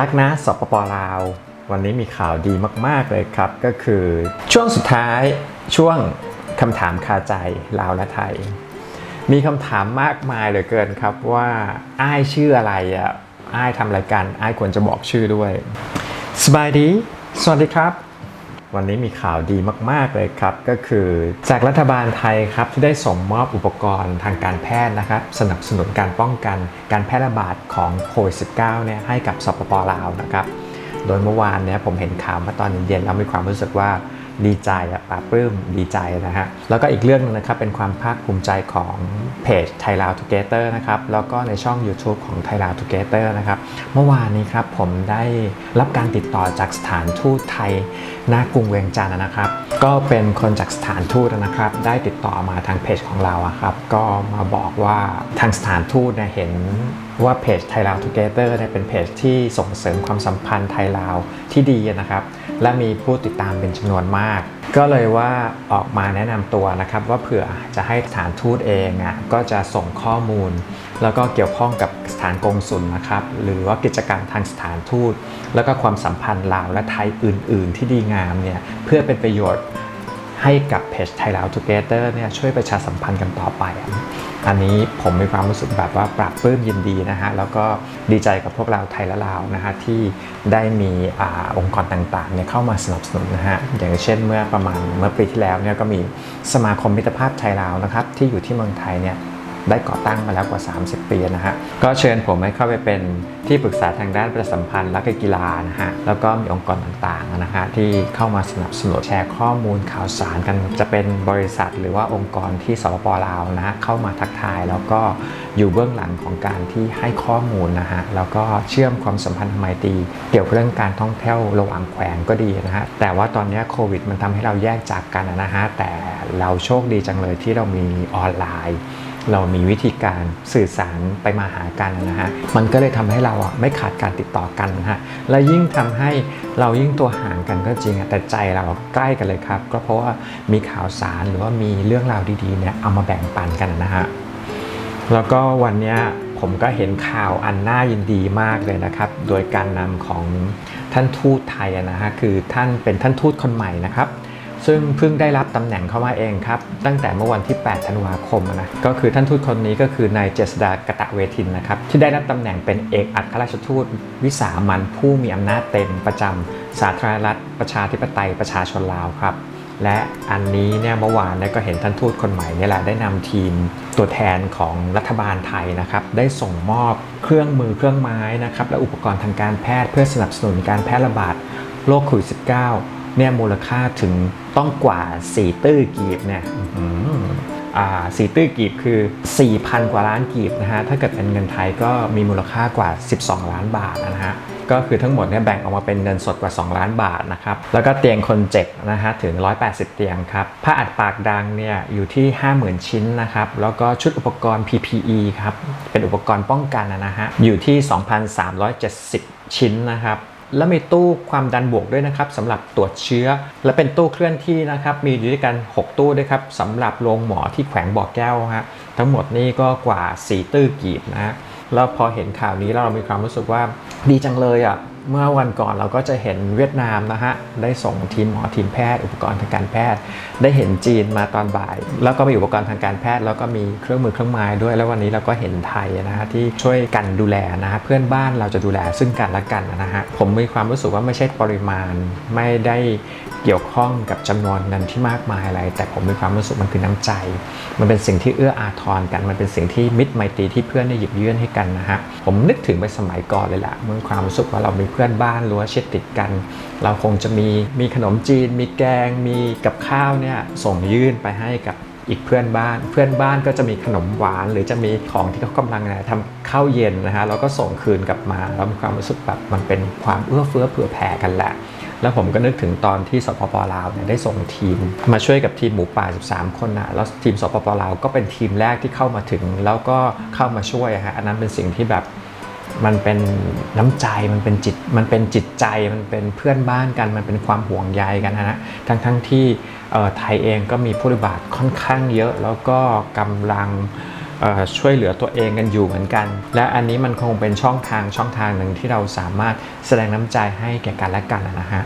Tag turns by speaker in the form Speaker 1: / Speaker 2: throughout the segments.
Speaker 1: รักนะสปปลาว วันนี้มีข่าวดีมาก ๆ เลยครับ ก็คือช่วงสุดท้ายช่วงคำถามคาใจลาวและไทย มีคำถามมากมายเหลือเกินครับว่าอ้ายชื่ออะไรอะอ้ายทำรายการอ้ายควรจะบอกชื่อด้วย สบายดี สวัสดีครับ วันนี้มีข่าวดีมาก ๆ เลยครับ ก็คือจากรัฐบาลไทยครับ ที่ได้ส่งมอบอุปกรณ์ทางการแพทย์นะครับ สนับสนุนการป้องกันการแพร่ระบาดของโควิด -19 เนี่ยให้กับสปปลาวนะครับ โดยเมื่อวานเนี่ยผมเห็นข่าวมาตอนเย็นๆแล้วมีความรู้สึกว่า ดีใจอะปลาปลื้มดีใจนะฮะ แล้วก็อีกเรื่องหนึงนะครับ เป็นความภาคภูมิใจของเพจไทยลาวทูเกเตอร์นะครับ แล้วก็ในช่อง YouTube ของไทยลาวทูเกเตอร์นะครับ เมื่อวานนี้ครับผมได้รับการติดต่อจากสถานทูตไทยณกรุงเวียงจันทร์นะครับ ก็เป็นคนจากสถานทูตนะครับ ได้ติดต่อมาทางเพจของเราครับ ก็มาบอกว่าทางสถานทูตเนี่ยเห็นว่าเพจไทยลาวทูเกเตอร์เนี่ยเป็นเพจที่ส่งเสริมความสัมพันธ์ไทยลาวที่ดีนะครับ และมีผู้ติดตามเป็นจำนวนมาก ก็เลยว่าออกมาแนะนำตัวนะครับ ว่าเผื่อจะให้สถานทูตเองอะก็จะส่งข้อมูล แล้วก็เกี่ยวข้องกับสถานกงสุลนะครับ หรือว่ากิจกรรมทางสถานทูต แล้วก็ความสัมพันธ์ลาวและไทยอื่น ๆ ที่ดีงามเนี่ยเพื่อเป็นประโยชน์ ให้กับเพจไทยลาวทูเกเตอร์เนี่ยช่วยประชาสัมพันธ์กันต่อไป อันนี้ผมมีความรู้สึกแบบว่าปรับปลื้มยินดีนะฮะ แล้วก็ดีใจกับพวกเราไทยและลาวนะฮะ ที่ได้มีอองค์กรต่างๆเนี่ยเข้ามาสนับสนุนนะฮะ อย่างเช่นเมื่อประมาณเมื่อปีที่แล้วเนี่ยก็มีสมาคมมิตรภาพไทยลาวนะครับที่อยู่ที่เมืองไทยเนี่ย ได้ก่อตั้งมาแล้วกว่า 30 ปีนะฮะ ก็เชิญผมให้เข้าไปเป็นที่ปรึกษาทางด้านประชาสัมพันธ์และกีฬานะฮะ แล้วก็มีองค์กรต่างๆนะฮะที่เข้ามาสนับสนุนแชร์ข้อมูลข่าวสารกัน จะเป็นบริษัทหรือว่าองค์กรที่สปปลาวนะฮะเข้ามาทักทาย แล้วก็อยู่เบื้องหลังของการที่ให้ข้อมูลนะฮะ แล้วก็เชื่อมความสัมพันธ์ทางไมตรีเกี่ยวกับเรื่องการท่องเที่ยวระหว่างแขวงก็ดีนะฮะ แต่ว่าตอนนี้โควิดมันทำให้เราแยกจากกันนะฮะ แต่เราโชคดีจังเลยที่เรามีออนไลน์ เรามีวิธีการสื่อสารไปมาหากันนะฮะ มันก็เลยทำให้เราอะไม่ขาดการติดต่อกันนะฮะ และยิ่งทำให้เรายิ่งตัวห่างกันก็จริงอะแต่ใจเราใกล้กันเลยครับ ก็เพราะว่ามีข่าวสารหรือว่ามีเรื่องราวดีๆเนี่ยเอามาแบ่งปันกันนะฮะ แล้วก็วันนี้ผมก็เห็นข่าวอันน่ายินดีมากเลยนะครับ โดยการนำของท่านทูตไทยนะฮะ คือท่านเป็นท่านทูตคนใหม่นะครับ ซึ่งเพิ่งได้รับตำแหน่งเข้ามาเองครับ ตั้งแต่เมื่อวันที่ 8 ธันวาคมนะก็คือท่านทูตคนนี้ก็คือนายเจษดากะตะเวทินนะครับ ที่ได้รับตำแหน่งเป็นเอกอัครราชทูต วิสามันผู้มีอำนาจเต็มประจำสาธารณรัฐประชาธิปไตยประชาชนลาวครับและอันนี้เนี่ยเมื่อวานเนี่ยก็เห็นท่านทูตคนใหม่เนี่ยแหละได้นำทีมตัวแทนของรัฐบาลไทยนะครับได้ส่งมอบเครื่องมือเครื่องไม้นะครับและอุปกรณ์ทางการแพทย์เพื่อสนับสนุนการแพร่ระบาดโรคโควิด -19 เนี่ยมูลค่าถึงต้องกว่า 4 ตื้อกีบเนี่ยอื้อหืออ่าสี่ตื้อกีบคือ 4,000 กว่าล้านกีบนะฮะ ถ้าเกิดเป็นเงินไทยก็มีมูลค่ากว่า 12 ล้านบาทนะฮะ ก็คือทั้งหมดเนี่ยแบ่งออกมาเป็นเงินสดกว่า 2 ล้านบาทนะครับ แล้วก็เตียงคนเจ็บนะฮะถึง 180 เตียงครับ ผ้าอัดปากดังเนี่ยอยู่ที่ 50,000 ชิ้นนะครับ แล้วก็ชุดอุปกรณ์ PPE ครับ เป็นอุปกรณ์ป้องกันนะฮะ อยู่ที่ 2,370 ชิ้นนะครับ และมีตู้ความดันบวกด้วยนะครับสำหรับตรวจเชื้อ และเป็นตู้เคลื่อนที่นะครับ มีอยู่ด้วยกัน 6 ตู้ด้วยครับสำหรับโรงหมอที่แขวงบ่อแก้วฮะทั้งหมดนี่ก็กว่า 4 ตื้อกีบนะฮะ แล้วพอเห็นข่าวนี้แล้วเรามีความรู้สึกว่าดีจังเลยอะเมื่อวันก่อนเราก็จะเห็นเวียดนามนะฮะได้ส่งทีมหมอทีมแพทย์ อุปกรณ์ทางการแพทย์ ได้เห็นจีนมาตอนบ่าย แล้วก็มีอุปกรณ์ทางการแพทย์แล้วก็มีเครื่องมือเครื่องไม้ด้วย แล้ววันนี้เราก็เห็นไทยนะฮะที่ช่วยกันดูแลนะฮะเพื่อนบ้านเราจะดูแลซึ่งกันและกันนะฮะผมมีความรู้สึกว่าไม่ใช่ปริมาณไม่ได้เกี่ยวข้องกับจำนวนเงินที่มากมายอะไร แต่ผมมีความรู้สึกมันคือน้ำใจ มันเป็นสิ่งที่เอื้ออาทรกันมันเป็นสิ่งที่มิตรไมตรีที่เพื่อนได้หยิบยื่นให้กันนะฮะ ผมนึกถึงไปสมัยก่อนเลยแหละเมื่อความรู้สึกว่าเรามีเพื่อนบ้านรั้วเชิดติดกัน เราคงจะมีมีขนมจีน มีแกง มีกับข้าวเนี่ยส่งยื่นไปให้กับอีกเพื่อนบ้าน เพื่อนบ้านก็จะมีขนมหวาน หรือจะมีของที่เขากำลังทำข้าวเย็นนะฮะเราก็ส่งคืนกลับมาเรามีความรู้สึกแบบมันเป็นความเอื้อเฟื้อเผื่อแผ่กันแหละ แล้วผมก็นึกถึงตอนที่สปปลาวเนี่ยได้ส่งทีม มาช่วยกับทีมหมูป่า 13 คนนะแล้วทีมสปปลาวก็เป็นทีมแรกที่เข้ามาถึง แล้วก็เข้ามาช่วยฮะอันนั้นเป็นสิ่งที่แบบมันเป็นน้ำใจมันเป็นจิตมันเป็นจิตใจมันเป็นเพื่อนบ้านกัน มันเป็นความห่วงใยกันนะฮะทั้งทั้งๆที่ไทยเองก็มีผู้ระบาดค่อนข้างเยอะ แล้วก็กำลัง ช่วยเหลือตัวเองกันอยู่เหมือนกัน และอันนี้มันคงเป็นช่องทางช่องทางหนึ่งที่เราสามารถแสดงน้ำใจให้แก่กันและกันนะฮะ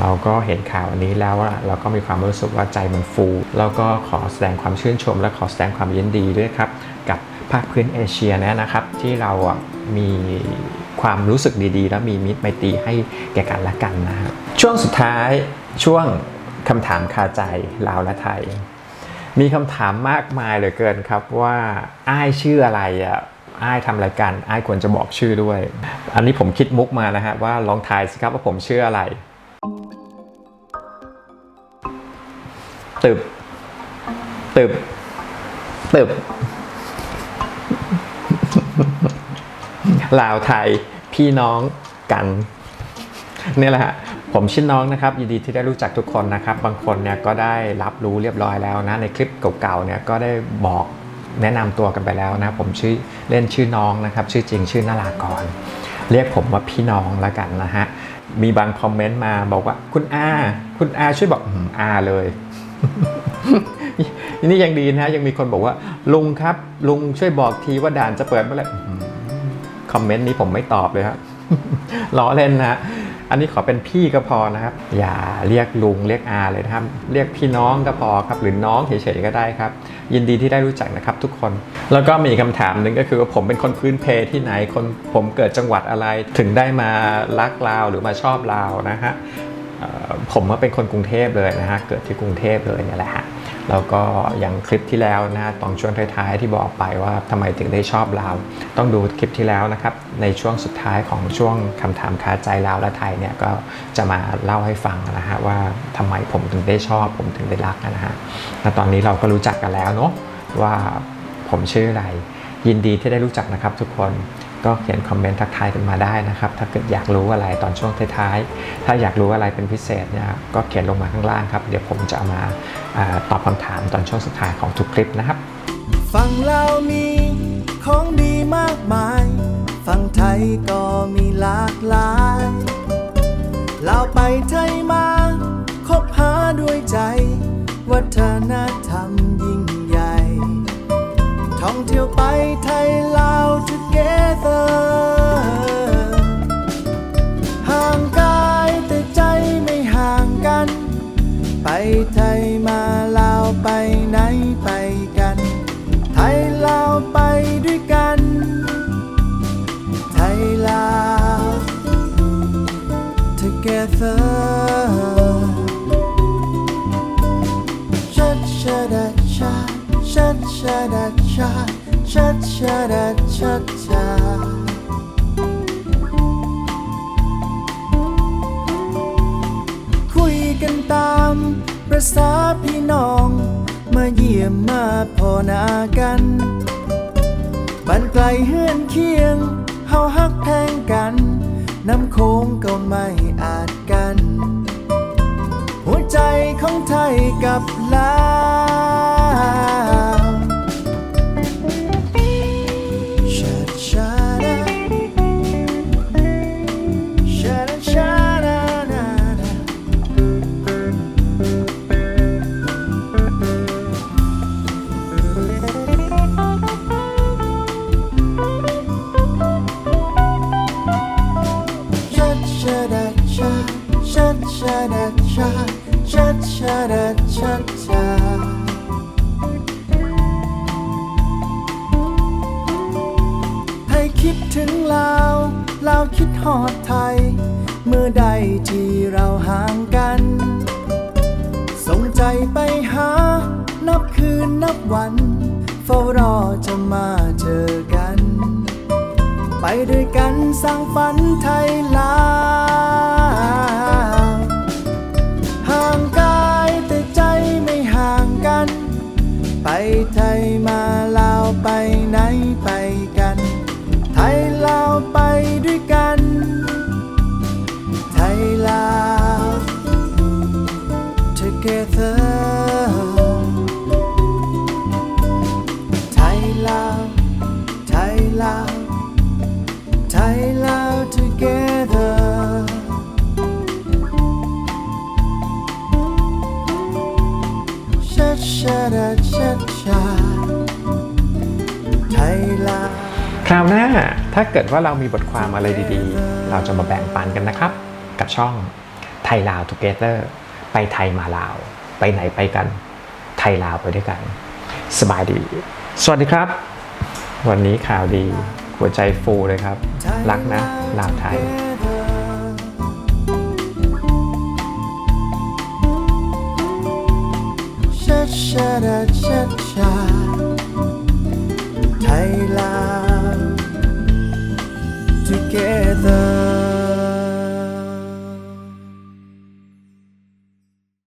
Speaker 1: เราก็เห็นข่าวอันนี้แล้วเราก็มีความรู้สึกว่าใจมันฟู แล้วก็ขอแสดงความชื่นชม และขอแสดงความยินดีด้วยครับ กับภาคพื้นเอเชียนะครับ ที่เรามีความรู้สึกดี ๆ และมีมิตรไมตรีให้แก่กันและกันนะครับช่วงสุดท้ายช่วงคำถามคาใจลาวและไทย มีคำถามมากมายเหลือเกินครับว่าอ้ายชื่ออะไรอะอ้ายทำรายการอ้ายควรจะบอกชื่อด้วย อันนี้ผมคิดมุกมานะฮะว่าลองทายสิครับว่าผมชื่ออะไร ตึบ ตึบ ตึบ ลาวไทยพี่น้องกัน นี่แหละฮะ ผมชื่อน้องนะครับยินดีที่ได้รู้จักทุกคนนะครับ บางคนเนี่ยก็ได้รับรู้เรียบร้อยแล้วนะในคลิปเก่าๆเนี่ยก็ได้บอกแนะนำตัวกันไปแล้วนะผมชื่อเล่นชื่อน้องนะครับชื่อจริงชื่อนารากร เรียกผมว่าพี่น้องแล้วกันนะฮะมีบางคอมเมนต์มาบอกว่าคุณอาคุณอาช่วยบอกอาเลยนี่ยังดีนะยังมีคนบอกว่า ลุงครับ ลุงช่วยบอกทีว่าด่านจะเปิดเมื่อไหร่คอมเมนต์นี้ผมไม่ตอบเลยครับล้อเล่นนะฮะ อันนี้ขอเป็นพี่ก็พอนะครับ อย่าเรียกลุงเรียกอาเลยนะครับ เรียกพี่น้องก็พอครับ หรือน้องเฉยๆก็ได้ครับ ยินดีที่ได้รู้จักนะครับทุกคน แล้วก็มีคำถามหนึ่งก็คือว่าผมเป็นคนพื้นเพที่ไหนคนผมเกิดจังหวัดอะไรถึงได้มารักลาวหรือมาชอบลาวนะฮะผมว่าเป็นคนกรุงเทพเลยนะฮะเกิดที่กรุงเทพเลยนี่แหละฮะ แล้วก็อย่างคลิปที่แล้วนะตอนช่วงท้ายๆที่บอกไปว่าทำไมถึงได้ชอบลาว ต้องดูคลิปที่แล้วนะครับในช่วงสุดท้ายของช่วงคำถามคาใจลาวและไทยเนี่ยก็จะมาเล่าให้ฟังนะฮะว่าทำไมผมถึงได้ชอบ ผมถึงได้รักนะฮะและตอนนี้เราก็รู้จักกันแล้วเนาะว่าผมชื่ออะไร ยินดีที่ได้รู้จักนะครับทุกคน ก็เขียนคอมเมนต์ทักทายกันมาได้นะครับ ถ้าเกิดอยากรู้อะไรตอนช่วงท้ายๆ ถ้าอยากรู้อะไรเป็นพิเศษเนี่ยก็เขียนลงมาข้างล่างครับ เดี๋ยวผมจะเอามาอาตอบคำถามตอนช่วงสุดท้ายของทุกคลิปนะครับ
Speaker 2: ฝั่งลาวมีของดีมากมาย ฝั่งไทยก็มีหลากหลายลาวไปไทยมา คบหาด้วยใจ วัฒนธรรมยิ่งใหญ่ท่อง เที่ยวไปไทยลาว together ชัดชาคุยกันตามประษาพี่น้อง มาเยี่ยมมาพอนากันบ้านไกลเฮือนเคียง เฮาฮักแพงกัน น้ำโค้งก็ไม่ คิดถึงลาวลาวคิดหอดไทย เมื่อใดที่เราห่างกัน สงใจไปหา นับคืนนับวันเฝ้ารอจะมาเจอกัน ไปด้วยกันสร้างฝันไทยลา ไทลาไทลาไทลา together ชัดชัดชัดชัดไทลาค
Speaker 1: ราวหน้าถ้าเกิดว่าเรามีบทความอะไรดีๆ เราจะมาแบ่งปันกันนะครับ กับช่องไทยลาว together ไปไทยมาลาว ไปไหนไปกัน ไทยลาวไปด้วยกัน สบายดี สวัสดีครับ วันนี้ข่าวดี หัวใจฟูเลยครับ รักนะลาวไทย